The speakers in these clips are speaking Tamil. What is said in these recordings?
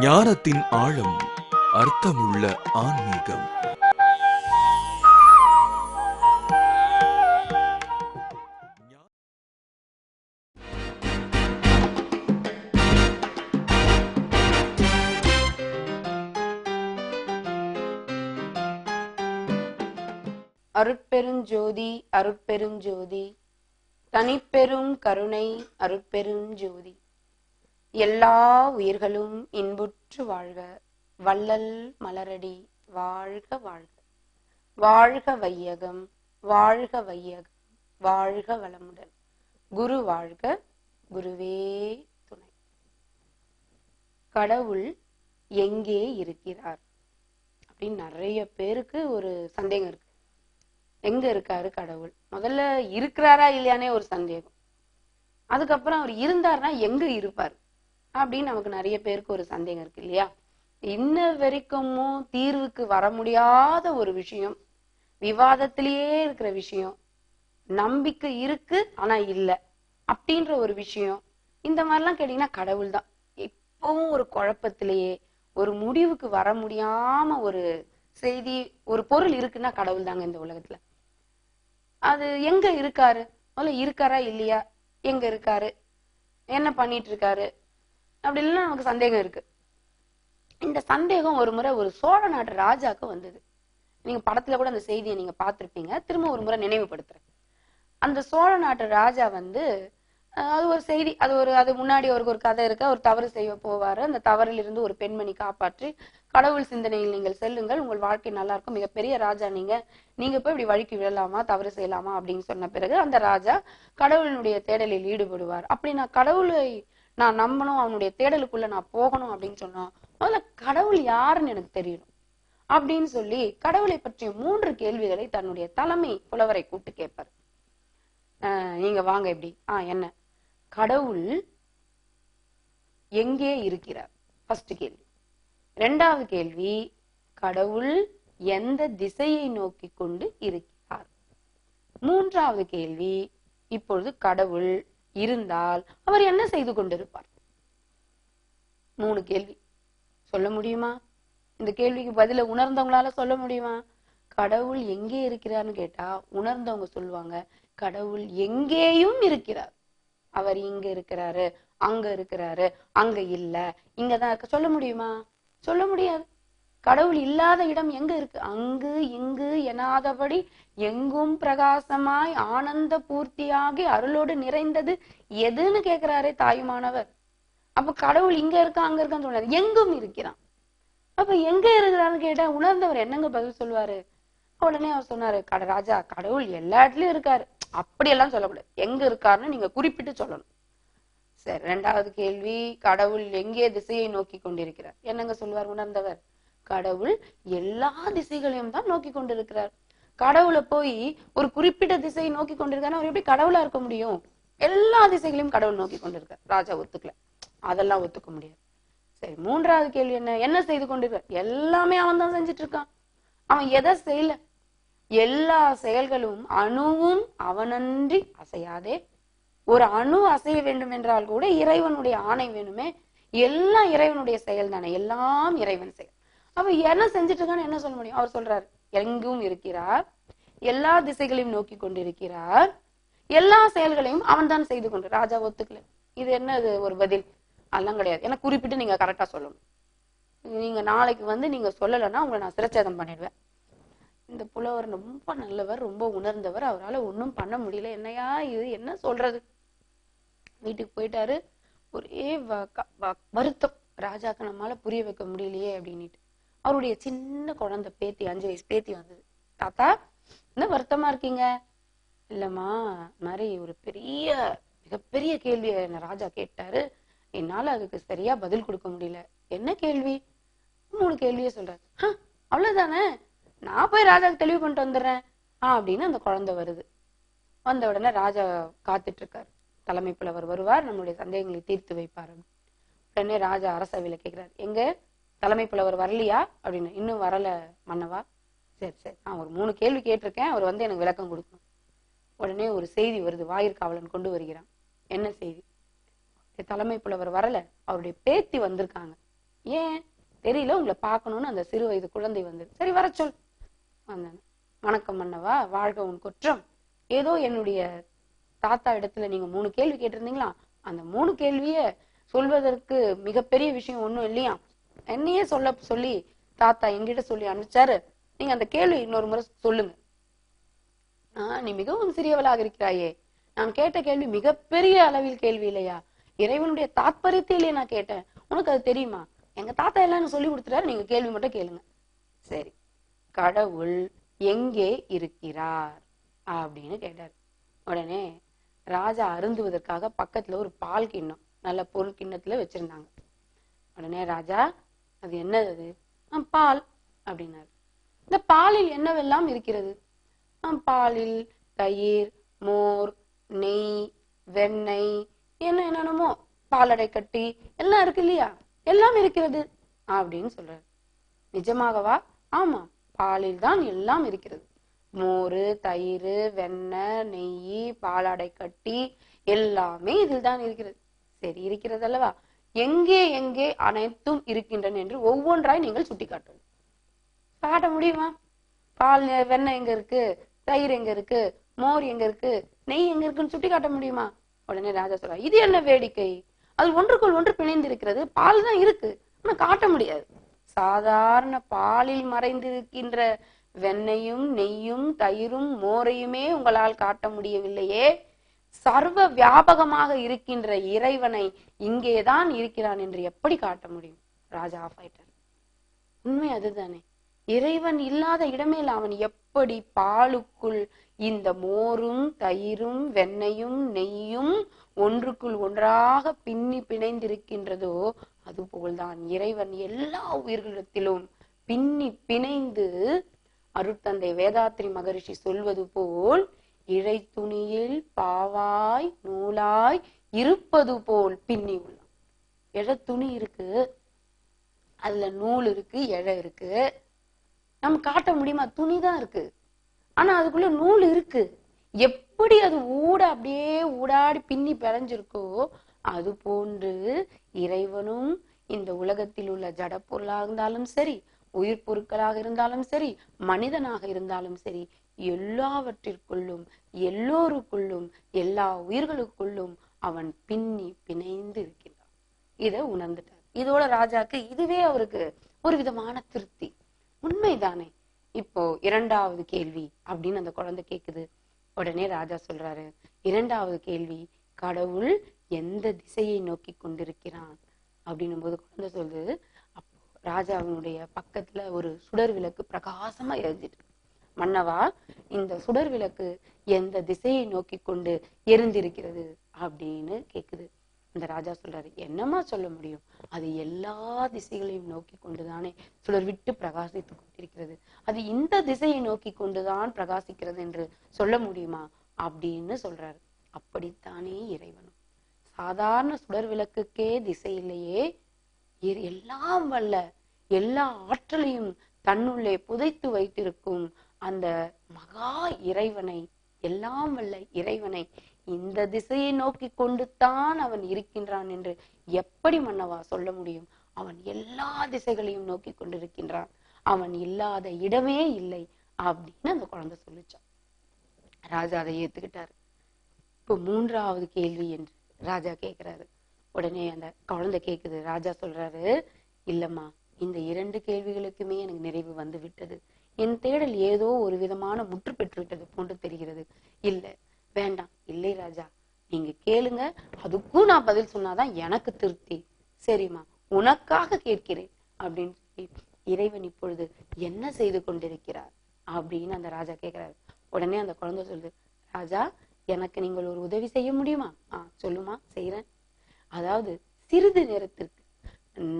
ஞானத்தின் ஆழம் அர்த்தமுள்ள ஆன்மீகம். அருட்பெருஞ்சோதி அருட்பெருஞ்சோதி. தனிப்பெரும் கருணை அருட்பெருஞ்சோதி. எல்லா உயிர்களும் இன்புற்று வாழ்க. வள்ளல் மலரடி வாழ்க வாழ்க. வாழ்க வையகம் வாழ்க வையகம் வாழ்க வளமுடன். குரு வாழ்க குருவே துணை. கடவுள் எங்கே இருக்கிறார்? அப்படின்னு நிறைய பேருக்கு ஒரு சந்தேகம் இருக்கு. எங்க இருக்காரு கடவுள்? முதல்ல இருக்கிறாரா இல்லையானே ஒரு சந்தேகம். அதுக்கப்புறம் அவர் இருந்தாருன்னா எங்க இருப்பார்? அப்படின்னு நமக்கு நிறைய பேருக்கு ஒரு சந்தேகம் இருக்கு இல்லையா? இன்ன வரைக்குமும் தீர்வுக்கு வர முடியாத ஒரு விஷயம் விவாதத்திலேயே இருக்கிற விஷயம் நம்பிக்கை இருக்கு ஆனா இல்ல அப்படின்ற ஒரு விஷயம். இந்த மாதிரிலாம் கேட்டீங்கன்னா கடவுள் தான். எப்பவும் ஒரு குழப்பத்திலேயே ஒரு முடிவுக்கு வர முடியாம ஒரு செய்தி ஒரு பொருள் இருக்குன்னா கடவுள் தாங்க இந்த உலகத்துல. அது எங்க இருக்காரு? முதல்ல இருக்காரா இல்லையா? எங்க இருக்காரு? என்ன பண்ணிட்டு இருக்காரு? அப்படி இல்லைன்னா நமக்கு சந்தேகம் இருக்கு. இந்த சந்தேகம் ஒரு முறை ஒரு சோழ நாட்டு ராஜாக்கு வந்தது. நீங்க படத்துல கூட அந்த செய்தியை நீங்க பார்த்துருப்பீங்க. திரும்ப ஒரு முறை நினைவுபடுத்துறேன். அந்த சோழ நாட்டு ராஜா வந்து அது ஒரு செய்தி அது ஒரு அது முன்னாடி அவருக்கு ஒரு கதை இருக்கு. அவர் தவறு செய்ய போவாரு. அந்த தவறில் இருந்து ஒரு பெண்மணி காப்பாற்றி கடவுள் சிந்தனையில் நீங்கள் செல்லுங்கள். உங்கள் வாழ்க்கை நல்லா இருக்கும். மிகப்பெரிய ராஜா நீங்க. நீங்க போய் இப்படி வழிக்கு விழலாமா? தவறு செய்யலாமா? அப்படின்னு சொன்ன பிறகு அந்த ராஜா கடவுளினுடைய தேடலில் ஈடுபடுவார். அப்படி நான் கடவுளை நான் நம்பணும் அவனுடைய தேடலுக்குள்ள நான் போகணும் அப்படின்னு சொன்னா முதல்ல கடவுள் யாருன்னு எனக்கு தெரியணும். அப்படின்னு சொல்லி கடவுளை பற்றிய மூன்று கேள்விகளை தன்னுடைய தலைமை புலவரை கூப்பிட்டு கேட்பார். நீங்க வாங்க எப்படி? ஆஹ் என்ன? கடவுள் எங்கே இருக்கிறார்? ஃபர்ஸ்ட் கேள்வி. ரெண்டாவது கேள்வி கடவுள் எந்த திசையை நோக்கி கொண்டு இருக்கிறார்? மூன்றாவது கேள்வி இப்பொழுது கடவுள் இருந்தால் அவர் என்ன செய்து கொண்டிருப்பார்? மூணு கேள்வி. சொல்ல முடியுமா? இந்த கேள்விக்கு பதில உணர்ந்தவங்களால சொல்ல முடியுமா? கடவுள் எங்கே இருக்கிறார்னு கேட்டா உணர்ந்தவங்க சொல்லுவாங்க கடவுள் எங்கேயும் இருக்கிறார். அவர் இங்க இருக்கிறாரு அங்க இருக்கிறாரு அங்க இல்ல. இங்கதான் இருக்க சொல்ல முடியுமா? சொல்ல முடியாது. கடவுள் இல்லாத இடம் எங்க இருக்கு? அங்கு இங்கு எனாதபடி எங்கும் பிரகாசமாய் ஆனந்த பூர்த்தியாகி அருளோடு நிறைந்தது எதுன்னு கேக்குறாரே தாயுமானவர் அப்ப கடவுள் இங்க இருக்கா அங்க இருக்கான்னு சொன்னாரு எங்கும் இருக்கிறான். அப்ப எங்க இருக்கிறான்னு கேட்டா உணர்ந்தவர் என்னங்க பதில் சொல்லுவாரு? உடனே அவர் சொன்னாரு கட ராஜா கடவுள் எல்லா இடத்துலயும் இருக்காரு. அப்படியெல்லாம் சொல்லக்கூடாது. எங்க இருக்காருன்னு நீங்க குறிப்பிட்டு சொல்லணும். சரி ரெண்டாவது கேள்வி கடவுள் எங்கே திசையை நோக்கி கொண்டிருக்கிறார்? என்னங்க சொல்லுவார் உணர்ந்தவர்? கடவுள் எல்லா திசைகளையும் தான் நோக்கி கொண்டிருக்கிறார். கடவுளை போய் ஒரு குறிப்பிட்ட திசையை நோக்கி கொண்டிருக்காரு அவர் எப்படி கடவுளா இருக்க முடியும்? எல்லா திசைகளையும் கடவுள் நோக்கி கொண்டிருக்கார் ராஜா ஒத்துக்கல. அதெல்லாம் ஒத்துக்க முடியாது. சரி மூன்றாவது கேள்வி என்ன? என்ன செய்து கொண்டிருக்க எல்லாமே அவன் தான் செஞ்சுட்டு இருக்கான். அவன் எதை செய்யல? எல்லா செயல்களும் அணுவும் அவனன்றி அசையாதே. ஒரு அணு அசைய வேண்டும் என்றால் கூட இறைவனுடைய ஆணை வேணுமே. எல்லாம் இறைவனுடைய செயல் தானே எல்லாம் இறைவன் செயல். அப்ப என்ன செஞ்சுட்டு இருக்கான்னு என்ன சொல்ல முடியும்? அவர் சொல்றாரு எங்கும் இருக்கிறார் எல்லா திசைகளையும் நோக்கி கொண்டிருக்கிறார் எல்லா செயல்களையும் அவன் தான் செய்து கொண்டு ராஜா ஒத்துக்கல. இது என்ன இது? ஒரு பதில். அதெல்லாம் கிடையாது. ஏன்னா குறிப்பிட்டு நீங்க கரெக்டா சொல்லணும். நீங்க நாளைக்கு வந்து நீங்க சொல்லலைன்னா உங்களை நான் சிரச்சேதம் பண்ணிடுவேன். இந்த புலவர் ரொம்ப நல்லவர் ரொம்ப உணர்ந்தவர். அவரால ஒன்றும் பண்ண முடியல. என்னையா இது? என்ன சொல்றது? வீட்டுக்கு போயிட்டாரு. ஒரே வ- க- வ- வருத்தம். ராஜாக்கு நம்மளால புரிய வைக்க முடியலையே அப்படின்னுட்டு. அவருடைய சின்ன குழந்தை பேத்தி அஞ்சு வயசு பேத்தி வந்தது தாத்தா என்ன வருத்தமா இருக்கீங்க? இல்லம்மா மாதிரி ஒரு பெரிய மிகப்பெரிய கேள்வியை என்ன ராஜா கேட்டாரு. என்னால அதுக்கு சரியா பதில் கொடுக்க முடியல. என்ன கேள்வி? மூணு கேள்வியே சொல்றாரு. அவ்வளவுதானே? நான் போய் ராஜாக்கு தெளிவு பண்ணிட்டு வந்துடுறேன். ஆ அப்படின்னு அந்த குழந்தை வருது. வந்த உடனே ராஜா காத்துட்டு இருக்காரு தலைமை புலவர் வருவார் நம்மளுடைய சந்தேகங்களை தீர்த்து வைப்பார் உடனே ராஜா அரசவையில கேக்குறாரு. எங்க? தலைமை புலவர் வரலையா அப்படின்னு. இன்னும் வரல மன்னவா? சரி சரி. நான் ஒரு மூணு கேள்வி கேட்டிருக்கேன். அவர் வந்து எனக்கு விளக்கம் கொடுக்கணும். உடனே ஒரு செய்தி வருது. வாயிற்காவலன் கொண்டு வருகிறான். என்ன செய்தி? தலைமை புலவர் வரல. அவருடைய பேத்தி வந்திருக்காங்க. ஏன்? தெரியல. உங்களை பார்க்கணும்னு அந்த சிறு வயது குழந்தை வந்தது. சரி வர சொல். வந்தாங்க வணக்கம் மன்னவா. வாழ்க உன் குற்றம். ஏதோ என்னுடைய தாத்தா இடத்துல நீங்க மூணு கேள்வி கேட்டிருந்தீங்களா? அந்த மூணு கேள்விய சொல்வதற்கு மிகப்பெரிய விஷயம் ஒண்ணும் இல்லையா என்னையே சொல்ல சொல்லி தாத்தா என்கிட்ட சொல்லி அனுப்பிச்சாரு. நீங்க அந்த கேள்வி இன்னொரு முறை சொல்லுங்க. ஆஹ் நீ மிகவும் சிறியவளாக இருக்கிறாயே. நான் கேட்ட கேள்வி மிகப்பெரிய அளவில் கேள்வி இல்லையா? இறைவனுடைய தாத்பரியத்திலேயே நான் கேட்டேன். உனக்கு அது தெரியுமா? எங்க தாத்தா எல்லாம் சொல்லி கொடுத்துட்டாரு. நீங்க கேள்வி மட்டும் கேளுங்க. சரி. கடவுள் எங்கே இருக்கிறார்? அப்படின்னு கேட்டார். உடனே ராஜா அருந்துவதற்காக பக்கத்துல ஒரு பால் கிண்ணம் நல்ல பொருள் கிண்ணத்துல வச்சிருந்தாங்க. உடனே ராஜா அது என்னது அது? பால் அப்படின்னாரு. இந்த பாலில் என்னவெல்லாம் இருக்கிறது? பாலில் தயிர் மோர் நெய் வெண்ணெய் என்ன என்னென்னமோ பாலடை கட்டி எல்லாம் இருக்கு இல்லையா? எல்லாம் இருக்கிறது அப்படின்னு சொல்றாரு. நிஜமாகவா? ஆமா பாலில் தான் எல்லாம் இருக்கிறது. மோரு தயிர் வெண்ணெய் நெய் பாலாடை கட்டி எல்லாமே இதில் தான் இருக்கிறது. சரி இருக்கிறது அல்லவா? எங்கே எங்கே அனைத்தும் இருக்கின்றன என்று ஒவ்வொன்றாய் நீங்கள் சுட்டிக்காட்டணும் காட்ட முடியுமா? பால் வெண்ணெய் எங்க இருக்கு? தயிர் எங்க இருக்கு? மோர் எங்க இருக்கு? நெய் எங்க இருக்குன்னு சுட்டி காட்ட முடியுமா? உடனே ராஜா சொல்றா இது என்ன வேடிக்கை? அது ஒன்றுக்குள் ஒன்று பிணைந்து இருக்கிறது பால் தான் இருக்கு. ஆனா காட்ட முடியாது. சாதாரண பாலில் மறைந்திருக்கின்ற வெண்ணையும் நெய்யும் தயிரும் மோரையுமே உங்களால் காட்ட முடியவில்லையே. சர்வ வியாபகமாக இருக்கின்ற இறைவனை இங்கேதான் இருக்கிறான் என்று எப்படி காட்ட முடியும்? ராஜா ஃபைட்டர் உண்மை அதுதானே. இறைவன் இல்லாத இடமே இல்லை அவன் எப்படி பாலுக்குள் இந்த மோரும் தயிரும் வெண்ணையும் நெய்யும் ஒன்றுக்குள் ஒன்றாக பின்னி பிணைந்திருக்கின்றதோ அதுபோல்தான் இறைவன் எல்லா உயிர்களிடத்திலும் பின்னி பிணைந்து அருட்தந்தை வேதாத்ரி மகரிஷி சொல்வது போல் இழை துணியில் பாவாய் நூலாய் இருப்பது போல் பின்னி உள்ளான் இழ துணி இருக்கு அதுல நூல் இருக்கு இழை இருக்கு. நம்ம காட்ட முடியுமா? துணி தான் இருக்கு. ஆனா அதுக்குள்ள நூல் இருக்கு. எப்படி அது ஊட அப்படியே ஊடாடி பின்னி பிறஞ்சிருக்கோ அது போன்று இறைவனும் இந்த உலகத்தில் உள்ள ஜட பொருளாக இருந்தாலும் சரி உயிர் பொருட்களாக இருந்தாலும் சரி மனிதனாக இருந்தாலும் சரி எல்லாவற்றிற்குள்ளும் எல்லோருக்குள்ளும் எல்லா உயிர்களுக்குள்ளும் அவன் பின்னி பிணைந்து இருக்கின்றான். இதை உணர்ந்துட்டார். இதோட ராஜாக்கு இதுவே அவருக்கு ஒரு விதமான திருப்தி. உண்மைதானே? இப்போ இரண்டாவது கேள்வி அப்படின்னு அந்த குழந்தை கேக்குது. உடனே ராஜா சொல்றாரு இரண்டாவது கேள்வி கடவுள் எந்த திசையை நோக்கி கொண்டிருக்கிறான்? அப்படின்னும் போது குழந்தை சொல்லுது அப்போ ராஜாவினுடைய பக்கத்துல ஒரு சுடர் விளக்கு பிரகாசமா எரிஞ்சிட்டு மன்னவா இந்த சுடர் விளக்கு எந்த திசையை நோக்கி கொண்டு எரிந்திருக்கிறது அப்படின்னு கேக்குது. அந்த ராஜா சொல்றாரு என்னமா சொல்ல முடியும்? அது எல்லா திசைகளையும் நோக்கி கொண்டுதானே சுடர் விட்டு பிரகாசித்துக் கொண்டிருக்கிறது. அது இந்த திசையை நோக்கி கொண்டுதான் பிரகாசிக்கிறது என்று சொல்ல முடியுமா அப்படின்னு சொல்றாரு. அப்படித்தானே இறைவனும். சாதாரண சுடர் விளக்குக்கே திசை இல்லையே. எல்லாம் வல்ல எல்லா ஆற்றலையும் தன்னுள்ளே புதைத்து வைத்திருக்கும் அந்த மகா இறைவனை எல்லாம் வல்ல இறைவனை இந்த திசையை நோக்கி கொண்டு தான் அவன் இருக்கின்றான் என்று எப்படி மன்னவா சொல்ல முடியும்? அவன் எல்லா திசைகளையும் நோக்கி கொண்டிருக்கின்றான். அவன் இல்லாத இடமே இல்லை அப்படின்னு அந்த குழந்தை சொல்லிச்சான். ராஜா அதை ஏத்துக்கிட்டாரு. இப்போ மூன்றாவது கேள்வி என்று ராஜா கேக்குறாரு. உடனே அந்த குழந்தை கேக்குது. ராஜா சொல்றாரு இல்லம்மா இந்த இரண்டு கேள்விகளுக்குமே எனக்கு நிறைவு வந்து விட்டது என் தேடல் ஏதோ ஒரு விதமான முற்று பெற்று விட்டது போன்று தெரிகிறது. இல்ல வேண்டாம். இல்லை ராஜா. நீங்க கேளுங்க. அதுக்கும் நான் பதில் சொன்னாதான் எனக்கு திருப்தி. சரிம்மா உனக்காக கேட்கிறேன் அப்படின்னு சொல்லி இறைவன் இப்பொழுது என்ன செய்து கொண்டிருக்கிறார் அப்படின்னு அந்த ராஜா கேக்குறாரு உடனே அந்த குழந்தை சொல்லுது ராஜா எனக்கு நீங்கள் ஒரு உதவி செய்ய முடியுமா? ஆ சொல்லுமா செய்யறேன் அதாவது சிறிது நேரத்திற்கு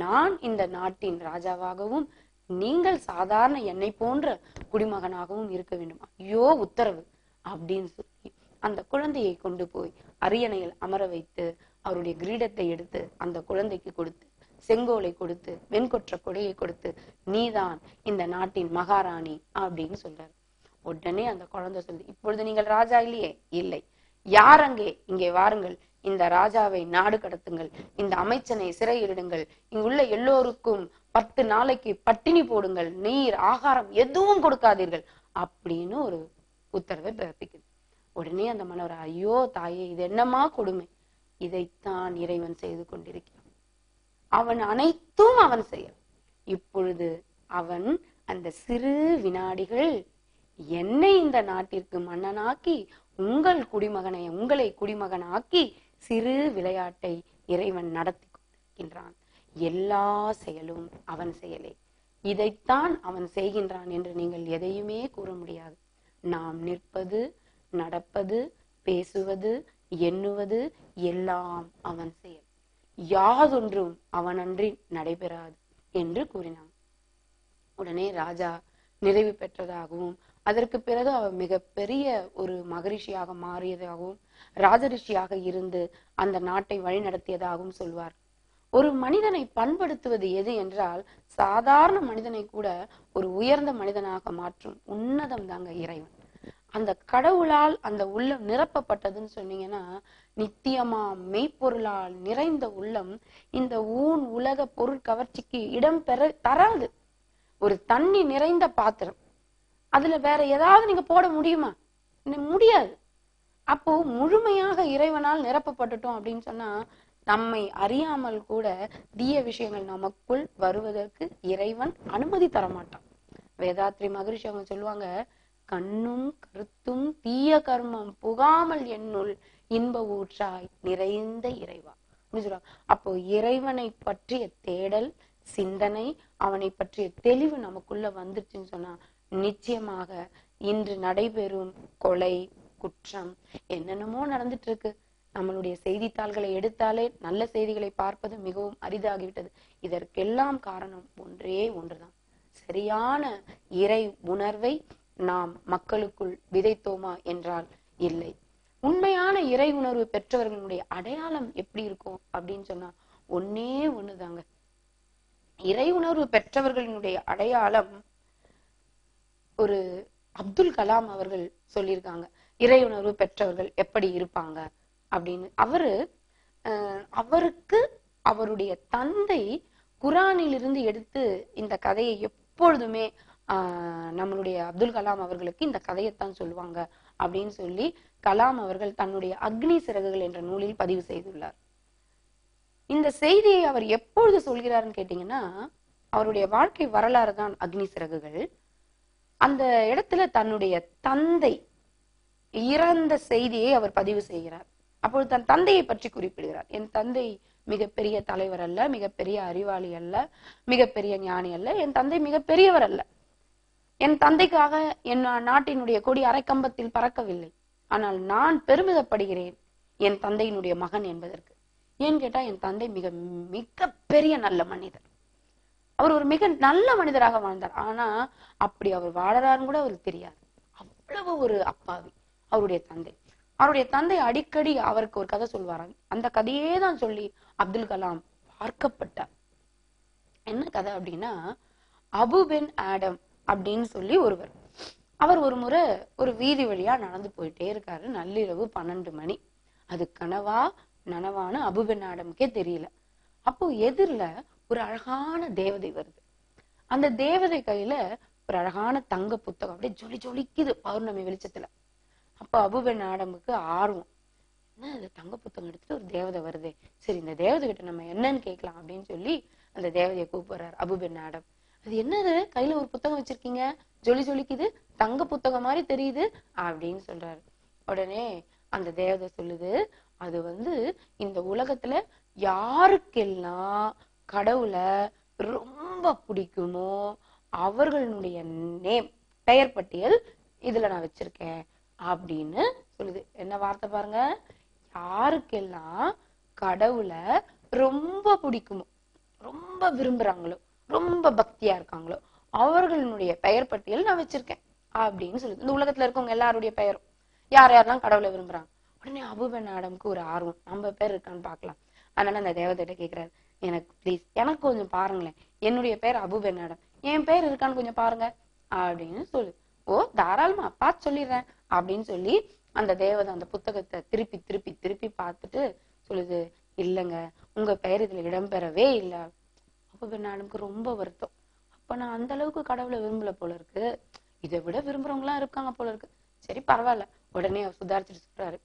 நான் இந்த நாட்டின் ராஜாவாகவும் நீங்கள் சாதாரண என்னை போன்ற குடிமகனாகவும் இருக்க வேண்டும். ஐயோ உத்தரவு அப்படின்னு சொல்லி அந்த குழந்தையை கொண்டு போய் அரியணையில் அமர வைத்து அவருடைய கிரீடத்தை எடுத்து அந்த குழந்தைக்கு கொடுத்து செங்கோலை கொடுத்து வெண்கொற்ற கொடையை கொடுத்து நீதான் இந்த நாட்டின் மகாராணி அப்படின்னு சொல்றாரு. உடனே அந்த குழந்தை சொல்லுது இப்பொழுது நீங்கள் ராஜா இல்லையே? இல்லை. யார் அங்கே? இங்கே வாருங்கள். இந்த ராஜாவை நாடு கடத்துங்கள். இந்த அமைச்சனை சிறையிடுங்கள் இங்குள்ள எல்லோருக்கும் பத்து நாளைக்கு பட்டினி போடுங்கள் நீர் ஆகாரம் எதுவும் கொடுக்காதீர்கள் அப்படின்னு ஒரு உத்தரவை பிறப்பிக்குது. உடனே அந்த மன்னர் ஐயோ தாயே இது என்னமா கொடுமை? இதைத்தான் இறைவன் செய்து கொண்டிருக்கிறான். அவன் அனைத்தும் அவன் செய்யலாம் இப்பொழுது அவன் அந்த சிறு வினாடிகள் என்னை இந்த நாட்டிற்கு மன்னனாக்கி உங்கள் குடிமகனை உங்களை குடிமகனாக்கி சிறு விளையாட்டை இறைவன் நடத்தி கொண்டிருக்கின்றான். எல்லா செயலும் அவன் செயலே. இதைத்தான் அவன் செய்கின்றான் என்று நீங்கள் எதையுமே கூற முடியாது. நாம் நிற்பது நடப்பது பேசுவது எண்ணுவது எல்லாம் அவன் செயல். யாதொன்றும் அவனன்றி நடைபெறாது என்று கூறினான். உடனே ராஜா நிறைவு பெற்றதாகவும் அதற்கு பிறகு அவர் மிகப்பெரிய ஒரு மகரிஷியாக மாறியதாகவும் ராஜரிஷியாக இருந்து அந்த நாட்டை வழிநடத்தியதாகவும் சொல்வார். ஒரு மனிதனை பண்படுத்துவது எது என்றால் சாதாரண மனிதனை கூட ஒரு உயர்ந்த மனிதனாக மாற்றும் உன்னதம் தாங்க இறைவன். அந்த கடவுளால் அந்த உள்ளம் நிரப்பப்பட்டதுன்னு சொன்னீங்கன்னா நித்தியமா மெய்ப்பொருளால் நிறைந்த உள்ளம் இந்த ஊன் உலக பொருள் கவர்ச்சிக்கு இடம் பெற தராது. ஒரு தண்ணி நிறைந்த பாத்திரம். அதுல வேற ஏதாவது நீங்க போட முடியுமா? முடியாது. அப்போ முழுமையாக இறைவனால் நிரப்பப்பட்டுட்டோம் அப்படின்னு சொன்னா நம்மை அறியாமல் கூட தீய விஷயங்கள் நமக்குள் வருவதற்கு இறைவன் அனுமதி தரமாட்டான். வேதாத்ரி மகரிஷி அவங்க சொல்லுவாங்க கண்ணும் கருத்தும் தீய கர்மம் புகாமல் என்னுள் இன்ப ஊற்றாய் நிறைந்த இறைவா. சொல்லுவாங்க. அப்போ இறைவனை பற்றிய தேடல் சிந்தனை அவனை பற்றிய தெளிவு நமக்குள்ள வந்துருச்சுன்னு சொன்னா நிச்சயமாக இன்று நடைபெறும் கொலை குற்றம் என்னென்னமோ நடந்துட்டு இருக்கு. நம்மளுடைய செய்தித்தாள்களை எடுத்தாலே நல்ல செய்திகளை பார்ப்பது மிகவும் அரிதாகிவிட்டது. இதற்கெல்லாம் காரணம் ஒன்றே ஒன்றுதான். சரியான இறை உணர்வை நாம் மக்களுக்குள் விதைத்தோமா என்றால் இல்லை. உண்மையான இறை உணர்வு பெற்றவர்களுடைய அடையாளம் எப்படி இருக்கும் அப்படின்னு சொன்னா ஒன்னே ஒண்ணுதாங்க. இறை உணர்வு பெற்றவர்களினுடைய அடையாளம் ஒரு அப்துல் கலாம் அவர்கள் சொல்லியிருக்காங்க. இறை உணர்வு பெற்றவர்கள் எப்படி இருப்பாங்க? அப்படின்னு. அவரு அவருக்கு அவருடைய தந்தை குரானிலிருந்து எடுத்து இந்த கதையை எப்பொழுதுமே ஆஹ், நம்மளுடைய அப்துல் கலாம் அவர்களுக்கு இந்த கதையைத்தான் சொல்லுவாங்க அப்படின்னு சொல்லி கலாம் அவர்கள் தன்னுடைய அக்னி சிறகுகள் என்ற நூலில் பதிவு செய்துள்ளார். இந்த செய்தியை அவர் எப்பொழுது சொல்கிறாருன்னு கேட்டீங்கன்னா அவருடைய வாழ்க்கை வரலாறு தான் அக்னி சிறகுகள். அந்த இடத்துல தன்னுடைய தந்தை இறந்த செய்தியை அவர் பதிவு செய்கிறார். அப்பொழுது தன் தந்தையை பற்றி குறிப்பிடுகிறார். என் தந்தை மிகப்பெரிய தலைவர் அல்ல மிகப்பெரிய அறிவாளி அல்ல மிகப்பெரிய ஞானி அல்ல என் தந்தை மிகப்பெரியவர் அல்ல. என் தந்தைக்காக என் நாட்டினுடைய கொடி அரைக்கம்பத்தில் பறக்கவில்லை. ஆனால் நான் பெருமிதப்படுகிறேன் என் தந்தையினுடைய மகன் என்பதற்கு. ஏன்னு கேட்டா என் தந்தை மிக மிக பெரிய நல்ல மனிதர். அவர் ஒரு மிக நல்ல மனிதராக வாழ்ந்தார். ஆனா அப்படி அவர் வாழறாருன்னு கூட அவருக்கு தெரியாது. அவ்வளவு ஒரு அப்பாவி அவருடைய தந்தை. அவருடைய தந்தை அடிக்கடி அவருக்கு ஒரு கதை சொல்வாராங்க அந்த கதையே தான் சொல்லி அப்துல் கலாம் பார்க்கப்பட்டார். என்ன கதை அப்படின்னா அபு பென் ஆடம் அப்படின்னு சொல்லி ஒருவர். அவர் ஒரு முறை ஒரு வீதி வழியா நடந்து போயிட்டே இருக்காரு. நள்ளிரவு பன்னெண்டு மணி. அது கனவா நனவான அபு பென் ஆடம்க்கே தெரியல. அப்போ எதிரில ஒரு அழகான தேவதை வருது. அந்த தேவதை கையில ஒரு அழகான தங்க புத்தகம் அப்படியே ஜொலி ஜொலிக்குது பௌர்ணமி வெளிச்சத்துல. அப்போ அபுபென் ஆடமுக்கு ஆர்வம். என்ன இது தங்க புத்தகம் எடுத்துட்டு ஒரு தேவதை வருது? சரி இந்த தேவதை கிட்ட நம்ம என்னன்னு கேட்கலாம் அப்படின்னு சொல்லி அந்த தேவதையை கூப்பிடுறாரு அபுபென் ஆடம் அது என்னது? கையில ஒரு புத்தகம் வச்சிருக்கீங்க? ஜொலி ஜொலிக்குது? தங்க புத்தகம் மாதிரி தெரியுது அப்படின்னு சொல்றாரு. உடனே அந்த தேவதை சொல்லுது அது வந்து இந்த உலகத்துல யாருக்கெல்லாம் கடவுளை ரொம்ப பிடிக்குமோ அவர்களுடைய நேம் பெயர் பட்டியல் இதுல நான் வச்சிருக்கேன். அப்படின்னு சொல்லுது. என்ன வார்த்தை பாருங்க? யாருக்கெல்லாம் கடவுளை ரொம்ப பிடிக்குமோ ரொம்ப விரும்புறாங்களோ ரொம்ப பக்தியா இருக்காங்களோ அவர்களுடைய பெயர் பட்டியல் நான் வச்சிருக்கேன் அப்படின்னு சொல்லுது. இந்த உலகத்துல இருக்கவங்க எல்லாருடைய பெயரும். யார் யாரெல்லாம் கடவுளை விரும்புறாங்க? உடனே அபுபன் ஆடம்க்கு ஒரு ஆர்வம். நம்ம பேர் இருக்கான்னு பாக்கலாம் அதனால அந்த தேவதைகிட்ட கேக்குறாரு எனக்கு ப்ளீஸ் எனக்கு கொஞ்சம் பாருங்களேன். என்னுடைய பேர் அபுபென் ஆடம். என் பேர் இருக்கான்னு கொஞ்சம் பாருங்க. அப்படின்னு சொல்லு ஓ தாராளமா பார்த்து சொல்லிடுறேன். அப்படின்னு சொல்லி அந்த தேவதை அந்த புத்தகத்தை திருப்பி திருப்பி திருப்பி பார்த்துட்டு சொல்லுது இல்லைங்க உங்க பெயர் இதுல இடம்பெறவே இல்லை. அப்ப நானுக்கு ரொம்ப வருத்தம். அப்ப நான் அந்த அளவுக்கு கடவுளை விரும்பல போல இருக்கு. இதை விட விரும்புறவங்க எல்லாம் இருக்காங்க போல இருக்கு. சரி பரவாயில்ல. உடனே அவர் சுதாரிச்சுட்டு சொல்றாரு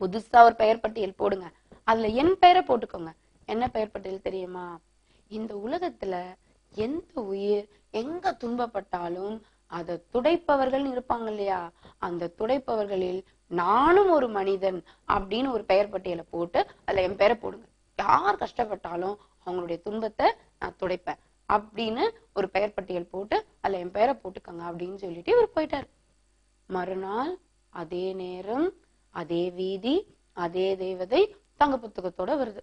புதுசா ஒரு பெயர் பட்டியல் போடுங்க. அதுல என் பெயரை போட்டுக்கோங்க. என்ன பெயர் பட்டியல் தெரியுமா? இந்த உலகத்துல எந்த உயிர் எங்க துன்பப்பட்டாலும் அதை துடைப்பவர்கள் இருப்பாங்க இல்லையா? அந்த துடைப்பவர்களில் நானும் ஒரு மனிதன் அப்படின்னு ஒரு பெயர் பட்டியலை போட்டு அதுல என் பெயரை போடுங்க. யார் கஷ்டப்பட்டாலும் அவங்களுடைய துன்பத்தை நான் துடைப்பேன் அப்படின்னு ஒரு பெயர் பட்டியல் போட்டு அதுல என் பெயரை போட்டுக்கோங்க அப்படின்னு சொல்லிட்டு இவர் போயிட்டாரு. மறுநாள் அதே நேரம் அதே வீதி அதே தேவதை தங்க புத்தகத்தோட வருது.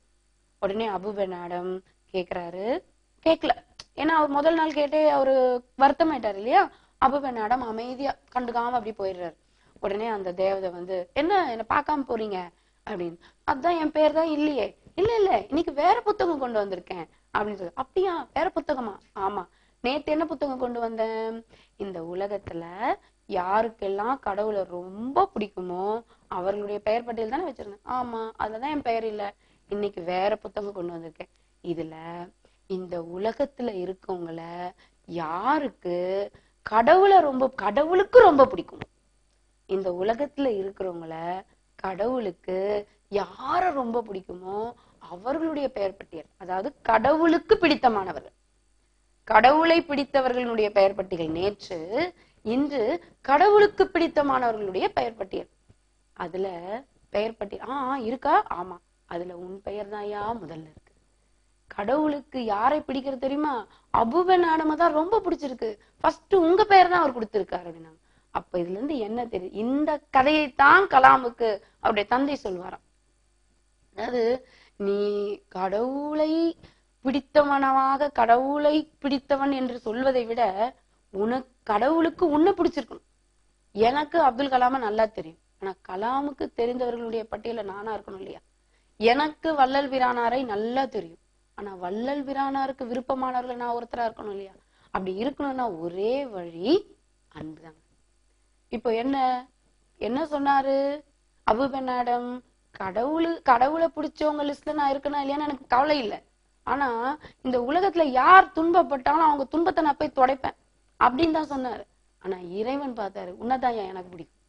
உடனே அபுபெனாடம் கேக்குறாரு. கேட்கல ஏன்னா அவர் முதல் நாள் கேட்டே அவரு வருத்தமாயிட்டாரு இல்லையா? அபுபெனாடம் அமைதியா கண்டுக்காம அப்படி போயிடுறாரு. உடனே அந்த தேவதை வந்து என்ன என்ன பார்க்காம போறீங்க? அப்படின்னு. அதான் என் பேர் தான் இல்லையே. இல்ல இல்ல இன்னைக்கு வேற புத்தகம் கொண்டு வந்திருக்கேன். அப்படின்னு சொல்லி அப்படியா? வேற புத்தகமா? ஆமா. நேத்து என்ன புத்தகம் கொண்டு வந்தேன்? இந்த உலகத்துல யாருக்கெல்லாம் கடவுளை ரொம்ப பிடிக்குமோ அவர்களுடைய பெயர் பட்டியல் தானே வச்சிருந்தேன். ஆமா அதுலதான் என் பெயர் இல்ல. இன்னைக்கு வேற புத்தகம் கொண்டு வந்திருக்கேன். இதுல இந்த உலகத்துல இருக்கவங்கள யாருக்கு கடவுளை ரொம்ப கடவுளுக்கு ரொம்ப பிடிக்கும். இந்த உலகத்துல இருக்கிறவங்கள கடவுளுக்கு யார ரொம்ப பிடிக்குமோ அவர்களுடைய பெயர் பட்டியல். அதாவது கடவுளுக்கு பிடித்தமானவர்கள். கடவுளை பிடித்தவர்களுடைய பெயர் பட்டியல் நேற்று இன்று கடவுளுக்கு பிடித்தமானவர்களுடைய பெயர் பட்டியல். அதுல பெயர் பட்டியல் ஆ இருக்கா? ஆமா. அதுல உன் பெயர் தான் முதல்ல இருக்கு கடவுளுக்கு யாரை பிடிக்கிறது தெரியுமா? அபுபன் ஆடமை தான் ரொம்ப பிடிச்சிருக்கு. ஃபர்ஸ்ட் உங்க பேர் தான் அவர் கொடுத்திருக்காரு அப்படின்னாங்க அப்ப இதுல இருந்து என்ன தெரியுது இந்த கதையைத்தான் கலாமுக்கு அவருடைய தந்தை சொல்வாராம். அதாவது நீ கடவுளை பிடித்தவனவாக கடவுளை பிடித்தவன் என்று சொல்வதை விட உனக்கு கடவுளுக்கு உன்னை பிடிச்சிருக்கணும். எனக்கு அப்துல் கலாம நல்லா தெரியும். ஆனா கலாமுக்கு தெரிந்தவர்களுடைய பட்டியல நானா இருக்கணும் இல்லையா? எனக்கு வள்ளல் வீரானாரை நல்லா தெரியும். ஆனா வள்ளல் வீரானாருக்கு விருப்பமானவர்கள் நான் ஒருத்தரா இருக்கணும் இல்லையா? அப்படி இருக்கணும்னா ஒரே வழி அன்புதான். இப்போ என்ன? என்ன சொன்னாரு? அபுபென்னாடம் கடவுளு கடவுளை பிடிச்சவங்க லிஸ்ட்ல நான் இருக்கணும் இல்லையான்னு எனக்கு கவலை இல்லை. ஆனா இந்த உலகத்துல யார் துன்பப்பட்டாலும் அவங்க துன்பத்தை நான் போய் துடைப்பேன். அப்படின்னு தான் சொன்னாரு. ஆனா இறைவன் பார்த்தாரு உன்னதான் எனக்கு பிடிக்கும்.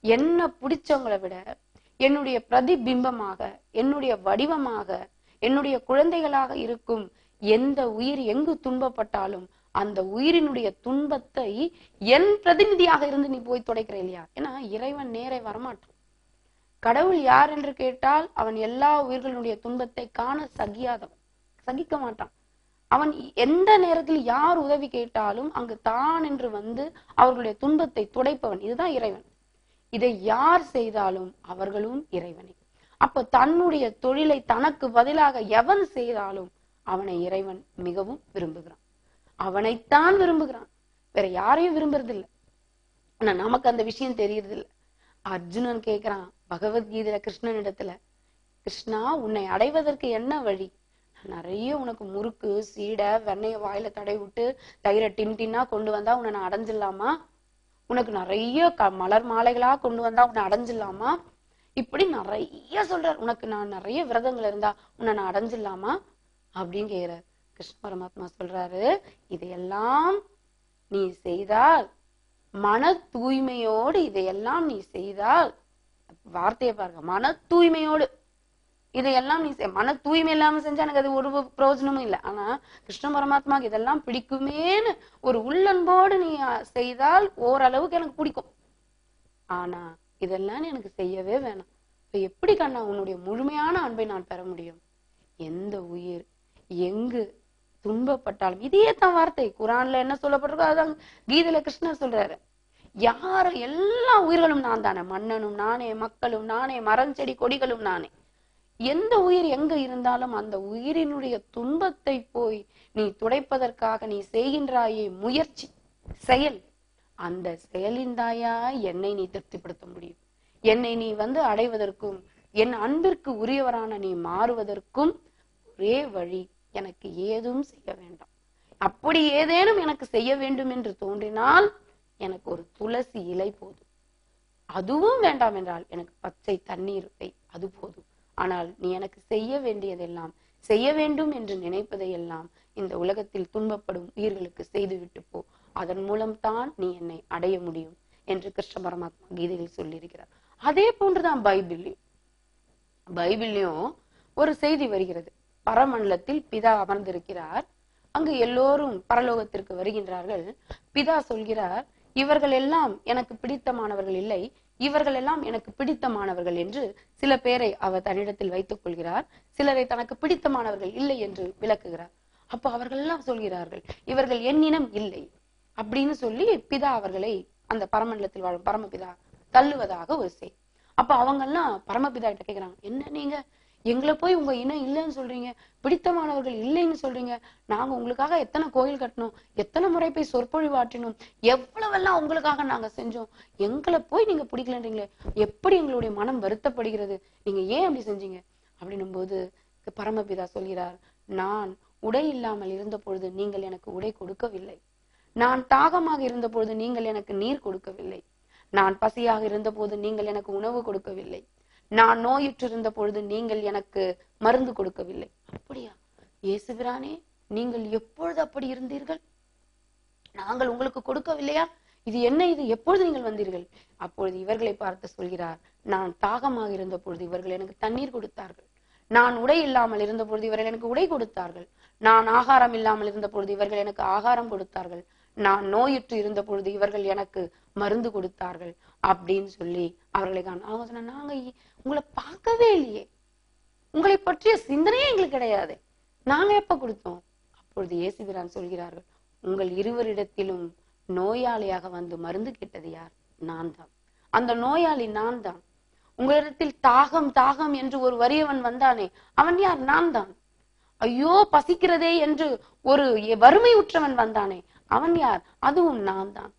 என்ன பிடிச்சவங்களை விட என்னுடைய பிரதிபிம்பமாக என்னுடைய வடிவமாக என்னுடைய குழந்தைகளாக இருக்கும் எந்த உயிர் எங்கு துன்பப்பட்டாலும் அந்த உயிரினுடைய துன்பத்தை என் பிரதிநிதியாக இருந்து நீ போய் துடைக்கிற இல்லையா? ஏன்னா இறைவன் நேரே வரமாட்டான். கடவுள் யார் என்று கேட்டால் அவன் எல்லா உயிர்களுடைய துன்பத்தை காண சகியாதவன். சகிக்க மாட்டான். அவன் எந்த நேரத்தில் யார் உதவி கேட்டாலும் அங்கு தான் என்று வந்து அவர்களுடைய துன்பத்தை துடைப்பவன். இதுதான் இறைவன். இதை யார் செய்தாலும் அவர்களும் இறைவனே. அப்ப தன்னுடைய தொழிலை தனக்கு பதிலாக எவன் செய்தாலும் அவனை இறைவன் மிகவும் விரும்புகிறான். அவனைத்தான் விரும்புகிறான். வேற யாரையும் விரும்புறதில்லை. ஆனா நமக்கு அந்த விஷயம் தெரியறது இல்ல அர்ஜுனன் கேக்குறான் பகவத்கீதையில கிருஷ்ணனிடத்துல கிருஷ்ணா உன்னை அடைவதற்கு என்ன வழி? நிறைய உனக்கு முறுக்கு சீடை வெண்ணைய வாயில தடை விட்டு தயிரை டின் டின்னா கொண்டு வந்தா உன்னை நான் அடைஞ்சிடலாமா? உனக்கு நிறைய க மலர் மாலைகளா கொண்டு வந்தா உன்னை அடைஞ்சிடலாமா? இப்படி நிறைய சொல்றார். உனக்கு நான் நிறைய விரதங்கள் இருந்தா உன்னை நான் அடைஞ்சிடலாமா? அப்படின்னு கேக்குறார். கிருஷ்ண பரமாத்மா சொல்றாரு இதையெல்லாம் நீ செய்தால் மன தூய்மையோடு இதையெல்லாம் நீ செய்தால் வார்த்தையை பாருங்க மன தூய்மையோடு இதையெல்லாம் நீ செய்- மன தூய்மை இல்லாம செஞ்சா எனக்கு அது ஒரு பிரயோஜனமும் இல்லை. ஆனா கிருஷ்ண பரமாத்மாக்கு இதெல்லாம் பிடிக்குமேன்னு ஒரு உள்ளன்போடு நீ செய்தால் ஓரளவுக்கு எனக்கு பிடிக்கும். ஆனா இதெல்லாம் எனக்கு செய்யவே வேணாம். இப்ப எப்படி கண்ணா உன்னுடைய முழுமையான அன்பை நான் பெற முடியும்? எந்த உயிர் எங்கு துன்பப்பட்டாலும் இதே தான் வார்த்தை. குரான்ல என்ன சொல்லப்பட்டிருக்கோ அதான் கீதையில கிருஷ்ணர் சொல்றாரு. யாரும் எல்லா உயிர்களும் நான் தானே. மன்னனும் நானே மக்களும் நானே மரம் செடி கொடிகளும் நானே. எந்த உயிர் எங்க இருந்தாலும் அந்த உயிரினுடைய துன்பத்தை போய் நீ துடைப்பதற்காக நீ செய்கின்றாயே முயற்சி செயல். அந்த செயலின் தாயா என்னை நீ திருப்திப்படுத்த முடியும். என்னை நீ வந்து அடைவதற்கும் என் அன்பிற்கு உரியவரான நீ மாறுவதற்கும் ஒரே வழி எனக்கு ஏதும் செய்ய வேண்டாம். அப்படி ஏதேனும் எனக்கு செய்ய வேண்டும் என்று தோன்றினால் எனக்கு ஒரு துளசி இலை போதும். அதுவும் வேண்டாம் என்றால் எனக்கு பச்சை தண்ணீர் வை அது போதும். ஆனால் நீ எனக்கு செய்ய வேண்டியதெல்லாம் செய்ய வேண்டும் என்று நினைப்பதையெல்லாம் இந்த உலகத்தில் துன்பப்படும் உயிர்களுக்கு செய்துவிட்டு போ. அதன் மூலம்தான் நீ என்னை அடைய முடியும் என்று கிருஷ்ண பரமாத்மா கீதையில் சொல்லியிருக்கிறார். அதே போன்றுதான் பைபிள்லையும். பைபிள்லையும் ஒரு செய்தி வருகிறது. பரமண்டலத்தில் பிதா அமர்ந்திருக்கிறார். அங்கு எல்லோரும் பரலோகத்திற்கு வருகின்றார்கள். பிதா சொல்கிறார் இவர்கள் எல்லாம் எனக்கு பிடித்தமானவர்கள் இல்லை. இவர்கள் எல்லாம் எனக்கு பிடித்தமானவர்கள் என்று சில பேரை அவர் தன்னிடத்தில் வைத்துக் கொள்கிறார். சிலரை தனக்கு பிடித்தமானவர்கள் இல்லை என்று விளக்குகிறார். அப்போ அவர்கள் எல்லாம் சொல்கிறார்கள் இவர்கள் என்னிடம் இல்லை. அப்படின்னு சொல்லி பிதா அவர்களை அந்த பரமண்டலத்தில் வாழும் பரமபிதா தள்ளுவதாக ஒரு செய்தி அப்ப அவங்க எல்லாம் பரமபிதா கிட்ட கேக்குறாங்க என்ன நீங்க? எங்களை போய் உங்க இனம் இல்லைன்னு சொல்றீங்க பிடித்தமானவர்கள் இல்லைன்னு சொல்றீங்க. நாங்க உங்களுக்காக எத்தனை கோயில் கட்டணும் எத்தனை முறை போய் சொற்பொழிவாற்றினோம் எவ்வளவெல்லாம் உங்களுக்காக நாங்க செஞ்சோம் எங்களை போய் நீங்க பிடிக்கலன்றீங்களே எப்படி எங்களுடைய மனம் வருத்தப்படுகிறது நீங்க ஏன் அப்படி செஞ்சீங்க? அப்படின்னும் போது பரமபிதா சொல்கிறார் நான் உடை இல்லாமல் இருந்த பொழுது நீங்கள் எனக்கு உடை கொடுக்கவில்லை. நான் தாகமாக இருந்த பொழுது நீங்கள் எனக்கு நீர் கொடுக்கவில்லை. நான் பசியாக இருந்தபோது நீங்கள் எனக்கு உணவு கொடுக்கவில்லை. நான் நோயுற்று இருந்த பொழுது நீங்கள் எனக்கு மருந்து கொடுக்கவில்லை. அப்படியா? இயேசுபிரானே நீங்கள் எப்பொழுது அப்படி இருந்தீர்கள்? நாங்கள் உங்களுக்கு கொடுக்கவில்லையா? இது என்ன? இது எப்பொழுது நீங்கள் வந்தீர்கள்? அப்பொழுது இவர்களை பார்த்து சொல்கிறார் நான் தாகமாக இருந்த பொழுது இவர்கள் எனக்கு தண்ணீர் கொடுத்தார்கள். நான் உடை இல்லாமல் இருந்த பொழுது இவர்கள் எனக்கு உடை கொடுத்தார்கள். நான் ஆகாரம் இல்லாமல் இருந்த பொழுது இவர்கள் எனக்கு ஆகாரம் கொடுத்தார்கள். நான் நோயுற்று இருந்த பொழுது இவர்கள் எனக்கு மருந்து கொடுத்தார்கள் அப்படின்னு சொல்லி அவர்களை அவங்க நாங்க உங்களை பார்க்கவே இல்லையே. உங்களை பற்றிய சிந்தனையே எங்களுக்கு கிடையாது. நாங்க எப்ப கொடுத்தோம்? அப்பொழுது இயேசுபிரான் சொல்கிறார்கள் உங்கள் இருவரிடத்திலும் நோயாளியாக வந்து மருந்து கேட்டது யார்? நான் தான். அந்த நோயாளி நான் தான். உங்களிடத்தில் தாகம் தாகம் என்று ஒரு வறியவன் வந்தானே அவன் யார்? நான் தான். ஐயோ பசிக்கிறதே என்று ஒரு வறுமை உற்றவன் வந்தானே அவன் யார்? அதுவும் நான் தான்.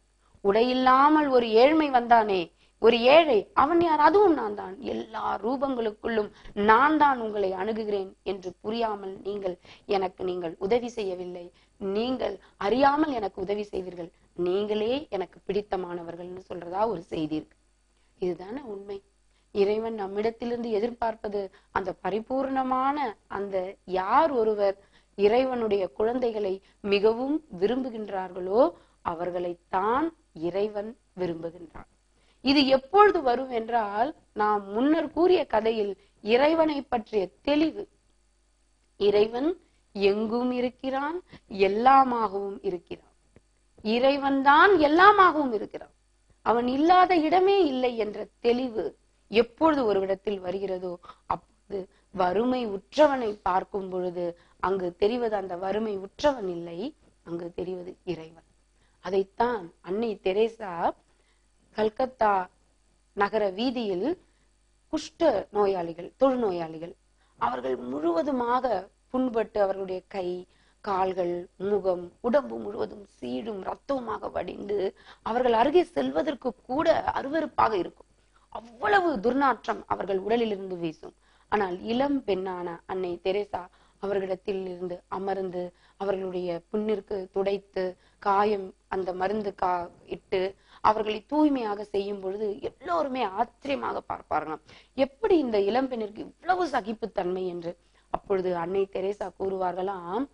உடையில்லாமல் ஒரு ஏழ்மை வந்தானே ஒரு ஏழை அவன் யார்? அதுவும் நான் தான். எல்லா ரூபங்களுக்குள்ளும் நான் தான் உங்களை அணுகுகிறேன் என்று புரியாமல் நீங்கள் எனக்கு நீங்கள் உதவி செய்யவில்லை. நீங்கள் அறியாமல் எனக்கு உதவி செய்வீர்கள். நீங்களே எனக்கு பிடித்தமானவர்கள்னு சொல்றதா ஒரு செய்தி இருக்கு. இதுதானே உண்மை. இறைவன் நம்மிடத்திலிருந்து எதிர்பார்ப்பது அந்த பரிபூர்ணமான அந்த யார் ஒருவர் இறைவனுடைய குழந்தைகளை மிகவும் விரும்புகின்றார்களோ அவர்களைத்தான் இறைவன் விரும்புகின்றான். இது எப்பொழுது வரும் என்றால் நாம் முன்னர் கூறிய கதையில் இறைவனை பற்றிய தெளிவு. இறைவன் எங்கும் இருக்கிறான் எல்லாமாகவும் இருக்கிறான். இறைவன் தான் எல்லாமாகவும் இருக்கிறான். அவன் இல்லாத இடமே இல்லை என்ற தெளிவு எப்பொழுது ஒரு இடத்தில் வருகிறதோ அப்பொழுது வறுமை உற்றவனை பார்க்கும் பொழுது அங்கு தெரிவது அந்த வறுமை உற்றவன் இல்லை அங்கு தெரிவது இறைவன். அதைத்தான் அன்னை தெரேசா கல்கத்தா நகர வீதியில் குஷ்ட நோயாளிகள் தொழுநோயாளிகள் அவர்கள் முழுவதுமாக புண்பட்டு அவர்களுடைய கை கால்கள் முகம் உடம்பு முழுவதும் சீடும் ரத்தவுமாக வடிந்து அவர்கள் அருகே செல்வதற்கு கூட அருவருப்பாக இருக்கும். அவ்வளவு துர்நாற்றம் அவர்கள் உடலிலிருந்து வீசும். ஆனால் இளம் பெண்ணான அன்னை தெரேசா அவர்களிடத்தில் இருந்து அமர்ந்து அவர்களுடைய புண்ணிற்கு துடைத்து காயம் அந்த மருந்து கா இட்டு அவர்களை தூய்மையாக செய்யும் பொழுது எல்லோருமே ஆச்சரியமாக பார்ப்பார்களாம். எப்படி இந்த இளம்பெண்ணிற்கு இவ்வளவு சகிப்புத்தன்மை என்று அப்பொழுது அன்னை தெரேசா கூறுவார்களாம்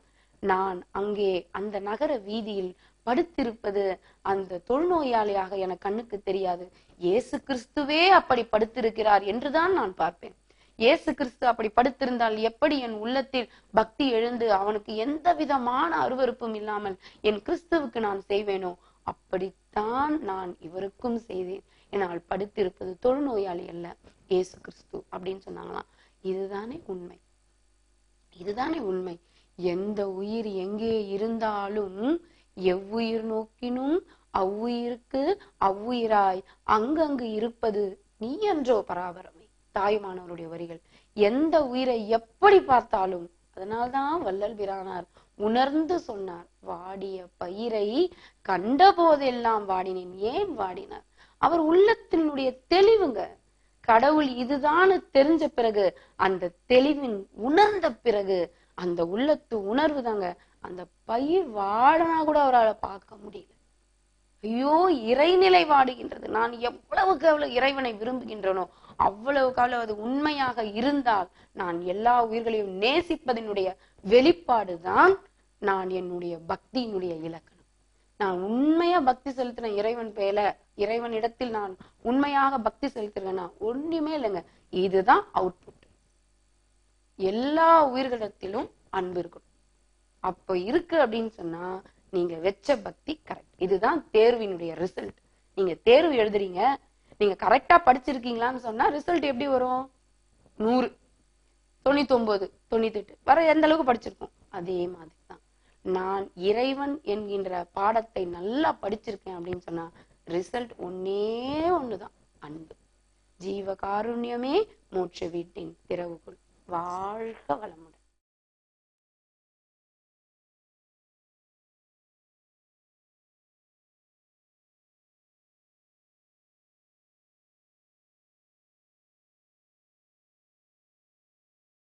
நான் அங்கே அந்த நகர வீதியில் படுத்திருப்பது அந்த தொழுநோயாளியாக என கண்ணுக்கு தெரியாது. இயேசு கிறிஸ்துவே அப்படி படுத்திருக்கிறார் என்றுதான் நான் பார்ப்பேன். இயேசு கிறிஸ்து அப்படி படுத்திருந்தால் எப்படி என் உள்ளத்தில் பக்தி எழுந்து அவனுக்கு எந்த விதமான அருவருப்பும் இல்லாமல் என் கிறிஸ்துவுக்கு நான் செய்வேனோ அப்படித்தான் நான் இவருக்கும் செய்தேன். என்னால் படுத்திருப்பது தொழுநோயாளி அல்ல இயேசு கிறிஸ்து அப்படின்னு சொன்னாங்களாம். இதுதானே உண்மை. இதுதானே உண்மை. எந்த உயிர் எங்கே இருந்தாலும் எவ்வுயிர் நோக்கினும் அவ்வுயிருக்கு அவ்வுயிராய் அங்கங்கு இருப்பது நீ என்றோ பராபரமே. தாயுமானவருடைய வரிகள். எந்த உயிரை எப்படி பார்த்தாலும் அதனால்தான் வள்ளல் பிரானார் உணர்ந்து சொன்னார் வாடிய பயிரை கண்ட போதெல்லாம் வாடினேன் ஏன் வாடினார்? அவர் உள்ளத்தினுடைய தெளிவுங்க. கடவுள் இதுதான்னு தெரிஞ்ச பிறகு அந்த தெளிவின் உணர்ந்த பிறகு அந்த உள்ளத்து உணர்வு தாங்க அந்த பயிர் வாடனா கூட அவரால் பார்க்க முடியல. ஐயோ இறைநிலை வாடுகின்றது. நான் எவ்வளவுக்கு எவ்வளவு இறைவனை விரும்புகின்றனோ அவ்வளவு காலம் அது உண்மையாக இருந்தால் நான் எல்லா உயிர்களையும் நேசிப்பதனுடைய வெளிப்பாடுதான் நான் என்னுடைய பக்தியினுடைய இலக்கணம். நான் உண்மையா பக்தி செலுத்தின இறைவன் பேல இறைவன் இடத்தில் நான் உண்மையாக பக்தி செலுத்துறேன்னா ஒண்ணுமே இல்லைங்க. இதுதான் அவுட்புட் எல்லா உயிர்களிடத்திலும் அன்பு இருக்கணும். அப்ப இருக்கு அப்படின்னு சொன்னா நீங்க வச்ச பக்தி கரெக்ட் இதுதான் தேர்வினுடைய ரிசல்ட் நீங்க தேர்வு எழுதுறீங்க நீங்க கரெக்டா படிச்சிருக்கீங்களான்னு சொன்னா ரிசல்ட் எப்படி வரும்? நூறு. தொண்ணூத்தி ஒன்பது தொண்ணூத்தி எட்டு வர எந்த அளவுக்கு படிச்சிருக்கோம்? அதே மாதிரிதான். நான் இறைவன் என்கின்ற பாடத்தை நல்லா படிச்சிருக்கேன் அப்படின்னு சொன்னா ரிசல்ட் ஒன்னே ஒண்ணுதான். அன்பு. ஜீவ காருண்யமே மோட்ச வீட்டின் திறவுகோல் வாழ்க வளமுடன்.